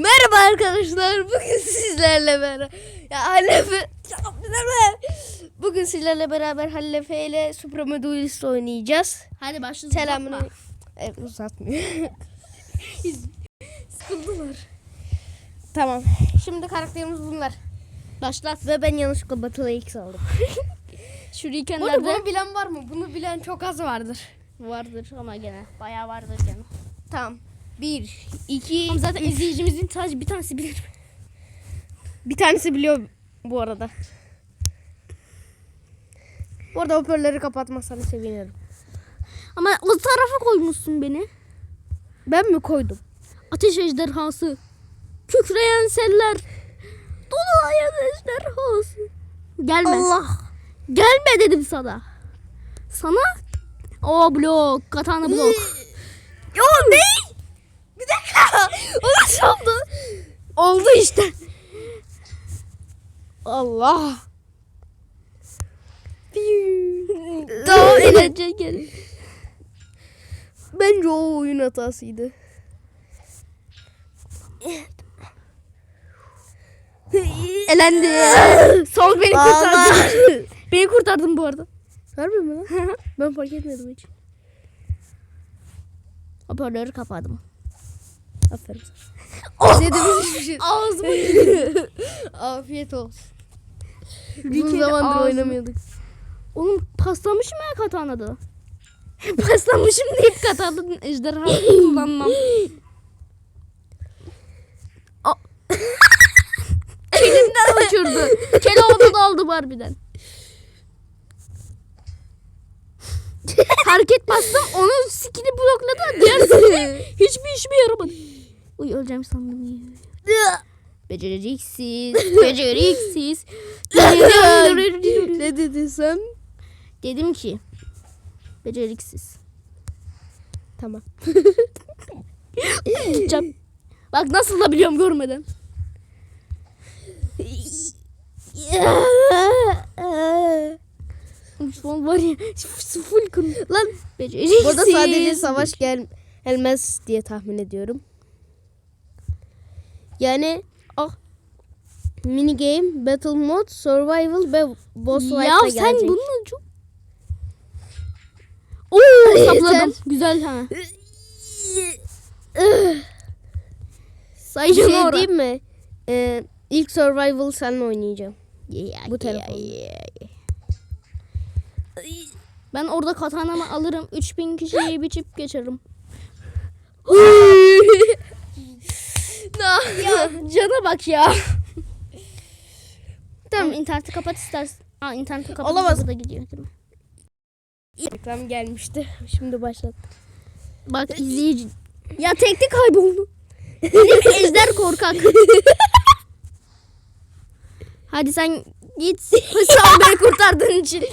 Merhaba arkadaşlar. Bugün sizlerle beraber ya Halefe. Bugün sizlerle beraber Halefe ile Supreme Duelist oynayacağız. Hadi başlayalım. Selamını Uzatma. evet, uzatmıyor. Sıkıldılar. tamam. Şimdi karakterimiz bunlar. Başlat. Ve ben yanlışlıkla Batı'la X aldım. Şuriken Bunu, bunu bilen var mı? Bunu bilen çok az vardır. Vardır ama gene. Bayağı vardır gene. Tamam. Bir, iki, Ama zaten izleyicimizin sadece bir tanesi bilir. bir tanesi biliyor bu arada. Bu arada hoparlörleri kapatmazsanız sevinirim. Ama o tarafa koymuşsun beni. Ben mi koydum? Ateş ejderhası. Kükreyen seller. Dolayan ejderhası. Gelme. Allah. Gelme dedim sana. Sana o blok, katana blok. Yo ne? O nasıl oldu? Oldu işte. Allah. Daha eğlenceli gelin. Bence o oyun hatasıydı. Elendi. Sol beni Allah. kurtardı. beni kurtardın bu arada. Harbi mi lan? ben fark etmedim hiç. Hoparlörü kapadım. Aferin sana. Dediğimiz hiçbir şey. Ağzıma Afiyet olsun. Uzun zamandır ağzına- oynamıyorduk. Oğlum paslamışım ya katanada. paslamışım deyip katanada ejderha kullanmam. A- Elimden uçurdu. Keloğlu da aldı harbiden. Hareket bastım onun skill'i blokladı. Diğer skill'i hiçbir işime yaramadı. Uy öleceğim sandım. Beceriksiz. Beceriksiz. ne dedin sen? Dedim ki beceriksiz. Tamam. Gideceğim. Bak nasıl da biliyorum görmeden. An var ya full kırmızı. Lan Beceriksiz. burada sadece savaş gel gelmez diye tahmin ediyorum. Yani ah mini game, battle mode, survival ve boss fight Ya da sen gelecek. bununla çok... Oo sapladım. Güzel ha. Sayın şey oraya. diyeyim mi? Ee, ilk survival seninle oynayacağım. Yeah, Bu yeah, telefon. yeah. Ben orada katanamı alırım. 3000 kişiyi biçip geçerim. ya cana bak ya. Tamam interneti kapat istersen. Aa interneti kapat. Olamaz. da gidiyor değil mi? Reklam gelmişti. Şimdi başlat. Bak izleyici. Ya tekte kayboldu. Benim ejder korkak. Hadi sen git. Sağ ol beni kurtardığın için.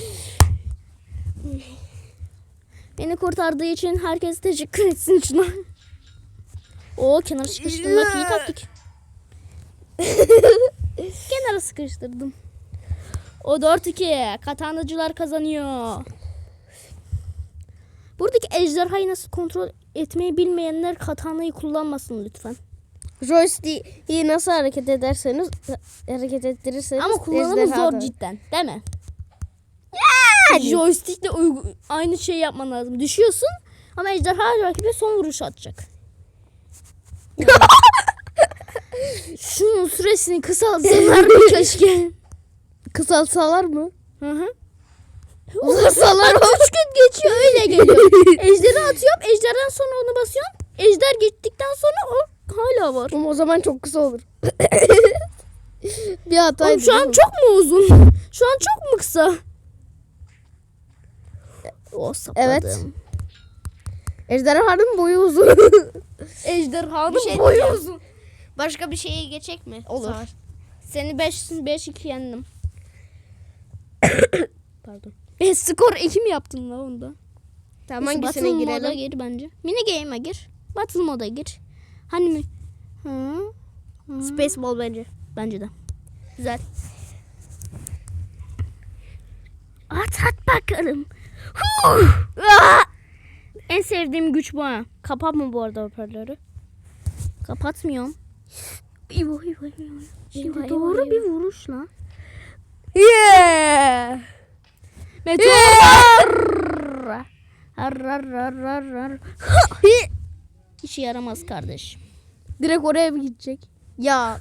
Beni kurtardığı için herkes teşekkür etsin şuna. Oo kenara sıkıştırmak iyi taktik. kenara sıkıştırdım. O 4-2. Katanacılar kazanıyor. Buradaki ejderhayı nasıl kontrol etmeyi bilmeyenler katanayı kullanmasın lütfen. Joystick'i nasıl hareket ederseniz hareket ettirirseniz Ama kullanımı zor da- cidden değil mi? Yani. Joystickle aynı şeyi yapman lazım. Düşüyorsun ama ejderha rakibe son vuruş atacak. Şunun süresini kısaltsınlar mı keşke? Kısaltsalar mı? Hı hı. Uzatsalar mı? Üç gün geçiyor öyle geliyor. Ejderi atıyorum. Ejderden sonra onu basıyorum. Ejder gittikten sonra o hala var. Ama o zaman çok kısa olur. bir hataydı. Oğlum şu an çok mu uzun? Şu an çok mu kısa? O sapladım. Evet. Ejderhanın boyu uzun. Ejderhanın şey boyu diyeceğim. uzun. Başka bir şeye geçecek mi? Olur. Ol. Seni 5 5 2 yendim. Pardon. E, skor 2 mi yaptın la onda? Tamam Neyse, hangisine Battle moda gir bence. Mini game'e gir. Battle moda gir. Hani mi? Hı. Hı. Spaceball bence. Bence de. Güzel. At at bakalım. Huh! Ah! En sevdiğim güç bu. Kapatma bu arada hoparlörü. Kapatmıyorum. İvo, İvo, İvo. Şimdi doğru bir vuruş lan. Yeah. Meteor. Ar, ar, ar, ar, ar. İşe yaramaz kardeş. Direkt oraya mı gidecek? Ya.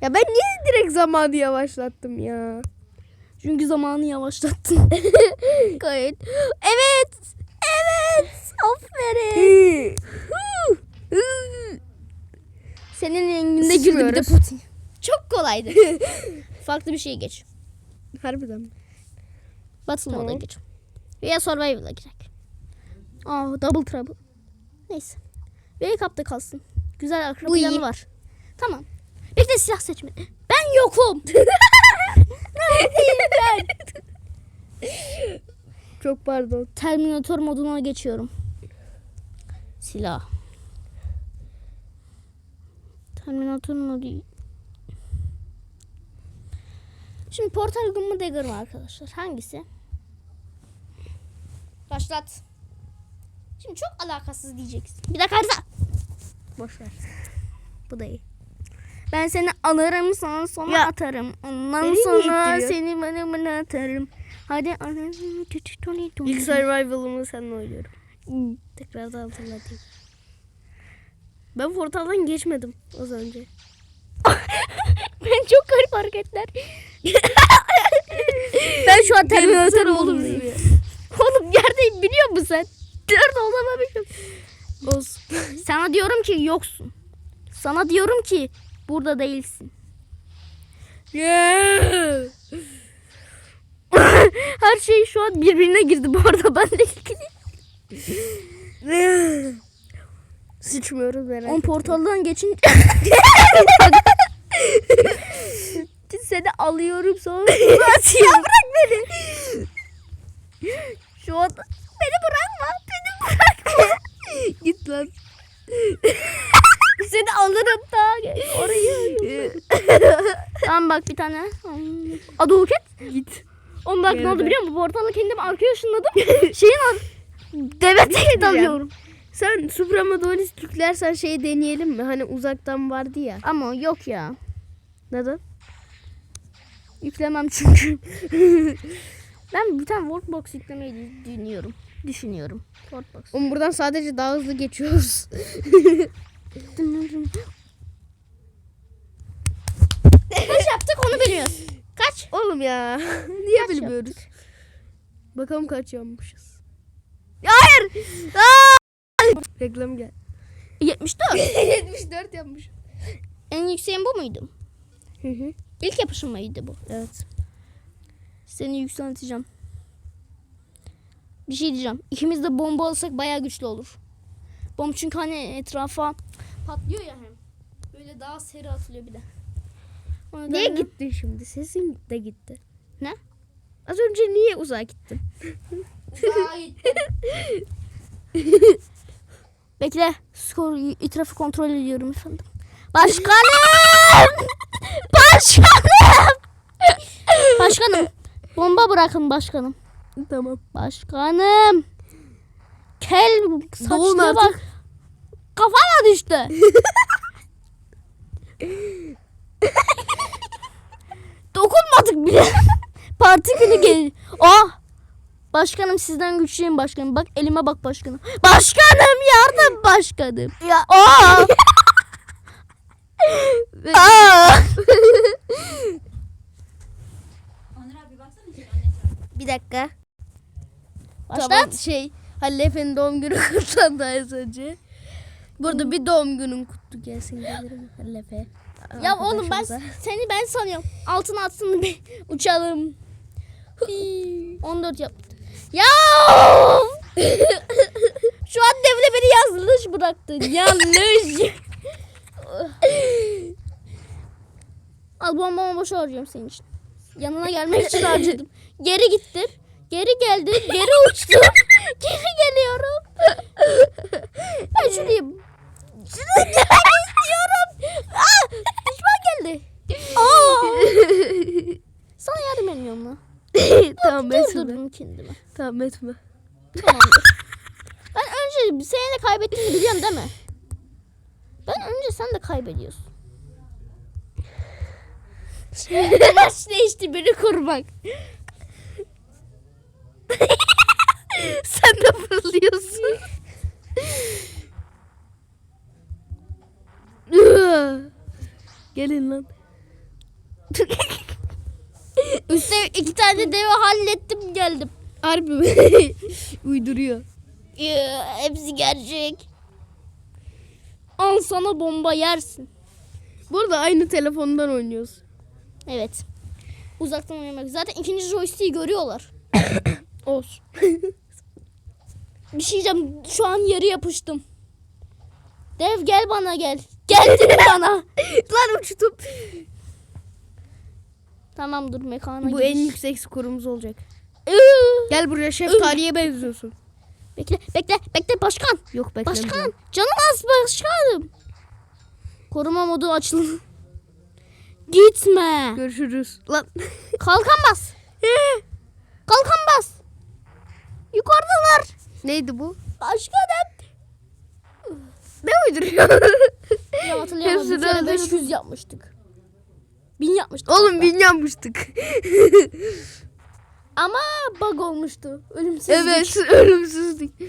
Ya ben niye direkt zamanı yavaşlattım ya? Çünkü zamanı yavaşlattın. Gayet. Evet. Aferin. Senin renginde girdi bir de putin. Çok kolaydı. Farklı bir şeye geç. Harbiden. mi? Battle moda Tamam. geç. Veya survival'a girek. Aa double trouble. Neyse. Wake up'ta kalsın. Güzel arka Bu planı iyi. var. Tamam. Bekle silah seçme. Ben yokum. Neredeyim ben? Çok pardon. Terminator moduna geçiyorum. Silah. Terminator modu. Şimdi Portal Gun mu Dagger mı arkadaşlar? Hangisi? Başlat. Şimdi çok alakasız diyeceksin. Bir dakika harita. Boş ver. Bu da iyi. Ben seni alırım sonra sonra Ya. atarım. Ondan sonra seni bana bana atarım. Hadi anam. İlk survival'ımı seninle oynuyorum. Tekrar da hatırlatayım. Ben portaldan geçmedim az önce. Ben çok garip hareketler. ben şu an Terminator oldum. oldum. Oğlum yerdeyim biliyor musun sen? Nerede bilmiyorum. Olsun. Sana diyorum ki yoksun. Sana diyorum ki burada değilsin. Yeah. Her şey şu an birbirine girdi bu arada benle ilgili. Sıçmıyoruz merak On portaldan geçince seni alıyorum sonra atıyorum. bırak beni. Şu an beni bırakma. Beni bırakma. Git lan. Seni alırım da orayı. tamam bak bir tane. Adı Huket. Git. Onun bak ne oldu biliyor musun? Bu portalla kendimi arkaya ışınladım. Şeyin adı. Deve tek dalıyorum. Sen Supramadonis yüklersen şey deneyelim mi? Hani uzaktan vardı ya. Ama yok ya. Neden? Yüklemem çünkü. ben bir tane Workbox yüklemeyi düşünüyorum. Düşünüyorum. Workbox. Oğlum buradan sadece daha hızlı geçiyoruz. Kaç yaptık onu biliyoruz. Kaç? Oğlum ya. Niye Kaç bilmiyoruz? Bakalım kaç yapmışız. Hayır. Reklam gel. 74. 74 yapmış. en yükseğin bu muydu? Hı hı. İlk yapışım mıydı bu? Evet. Seni yükselteceğim. Bir şey diyeceğim. İkimiz de bomba alsak bayağı güçlü olur. Bomba çünkü hani etrafa patlıyor ya hem. Böyle daha seri atılıyor bir de. O Niye gittin şimdi? Sesin de gitti. Ne? Az önce niye uzağa gittin? Bekle. Skor itirafı kontrol ediyorum efendim. Başkanım! Başkanım! başkanım. Bomba bırakın başkanım. tamam. Başkanım. Kel artık. bak. Kafama düştü. Dokunmadık bile. Parti günü gel. Ah. Başkanım sizden güçlüyüm başkanım. Bak elime bak başkanım. Başkanım yardım başkanım. Ya. Aa. Aa. Bir dakika. Başlat. Tamam şey Halil Efe'nin doğum günü kutlandı az önce. Burada bir doğum günün kutlu gelsin gelirim Halil Efe. Ya oğlum ben seni ben sanıyorum. Altına atsın bir uçalım. 14 yaptı. Ya! Şu an devre beni yanlış bıraktın. Yanlış. Al bombamı boşa harcıyorum senin için. Yanına gelmek için harcadım. Geri gittim. Geri geldim. Geri uçtum. Geri geliyorum. Ben şurayı şuraya gelmek istiyorum. Aa, düşman geldi. Aa. Sana yardım etmiyorum lan. tamam etme. Kendimi. Tamam etme. Tamamdır. ben önce seni de kaybettiğini biliyorum değil mi? Ben önce sen de kaybediyorsun. Maç değişti biri kurmak. Sen de fırlıyorsun. Gelin lan. Üstelik iki tane devi hallettim geldim. Harbi mi? Uyduruyor. Ya, hepsi gerçek. Al sana bomba yersin. Burada aynı telefondan oynuyoruz. Evet. Uzaktan oynamak. Zaten ikinci joystick'i görüyorlar. Olsun. Bir şey diyeceğim. Şu an yarı yapıştım. Dev gel bana gel. Gel dedim bana. lan uçtum. Tamam dur mekana Bu gidiş. en yüksek skorumuz olacak. Gel buraya şeftaliye benziyorsun. Bekle bekle bekle başkan. Yok bekle. Başkan. Canım az başkanım. Koruma modu açıldı. Gitme. Görüşürüz. Lan. Kalkan bas. Kalkan bas. Yukarıdalar. Neydi bu? Başkanım. Ne uyduruyor? Ya hatırlayamadım. Bir kere öldürdüm. 500 yapmıştık. 1000 yapmıştık. Oğlum hatta. bin yanmıştık. Ama bug olmuştu. Ölümsüzlük. evet ölümsüzlük.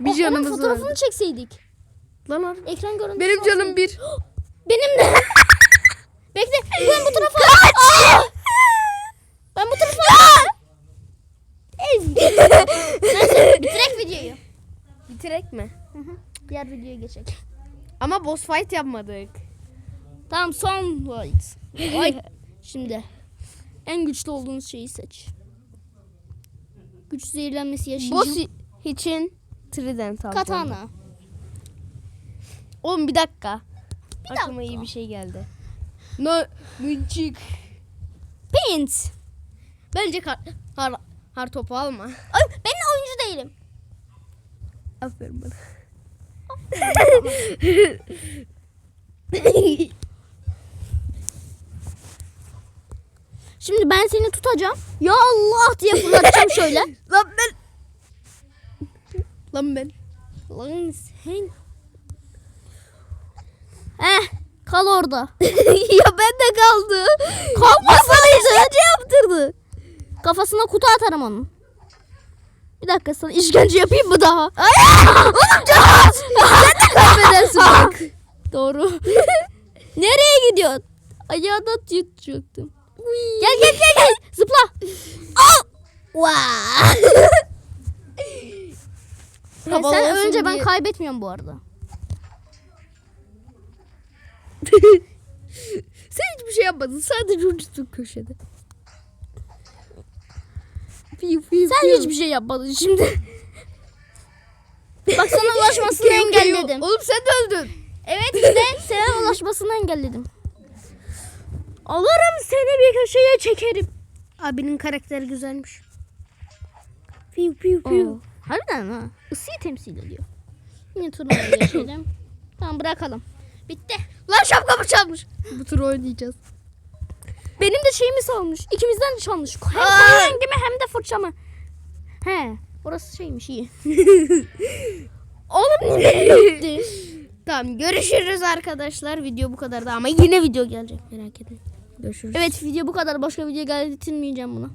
Bir O- onun canımız fotoğrafını var. çekseydik. Lan har- Ekran görüntüsü Benim canım bir. Benim de. Bekle. Ben bu tarafa. Aa! Ben bu tarafa. Neyse bitirek videoyu. Bitirek mi? Diğer videoya geçelim. Ama boss fight yapmadık. Tamam son fight. Ay. Şimdi en güçlü olduğunuz şeyi seç. Güç zehirlenmesi yaşayacağım. Boss için trident alacağım. Katana. Oğlum bir dakika. Aklıma dakika. iyi bir şey geldi. No, mınçık. Paint. Bence kar, har, har topu alma. Ay, ben oyuncu değilim. Aferin bana. Şimdi ben seni tutacağım. Ya Allah diye fırlatacağım şöyle. Lan ben. Lan ben. Lan sen. Eh kal orada. ya ben de kaldı. Kalmasaydı. İşkence yaptırdı. Kafasına kutu atarım onun. Bir dakika sana işkence yapayım mı daha? Oğlum canım. Sen de kaybedersin bak. Doğru. Nereye gidiyorsun? Ayağına tutacaktım. Gel gel gel gel. Zıpla. Al. Havalı Sen olsun önce ben diye. kaybetmiyorum bu arada. Sen hiçbir şey yapmadın. Sadece uçtun köşede. Fiu, fiu, Sen fiu. hiçbir şey yapmadın şimdi. Bak sana ulaşmasını engelledim. Oğlum sen de öldün. Evet işte sana ulaşmasını engelledim. Alırım seni bir köşeye çekerim. Abinin karakteri güzelmiş. Fiu fiu fiu. Oo. Harbiden ha. Isıyı temsil ediyor. Yine turnuvaya geçelim. tamam bırakalım. Bitti. Lan şapkamı çalmış. Bu tur oynayacağız. Benim de şeyimi salmış. İkimizden de çalmış. Hem rengimi hem de fırçamı. He. Orası şeymiş iyi. Oğlum ne? Tamam görüşürüz arkadaşlar. Video bu kadardı ama yine video gelecek merak etmeyin. Görüşürüz. Evet video bu kadar. Başka video getirmeyeceğim buna.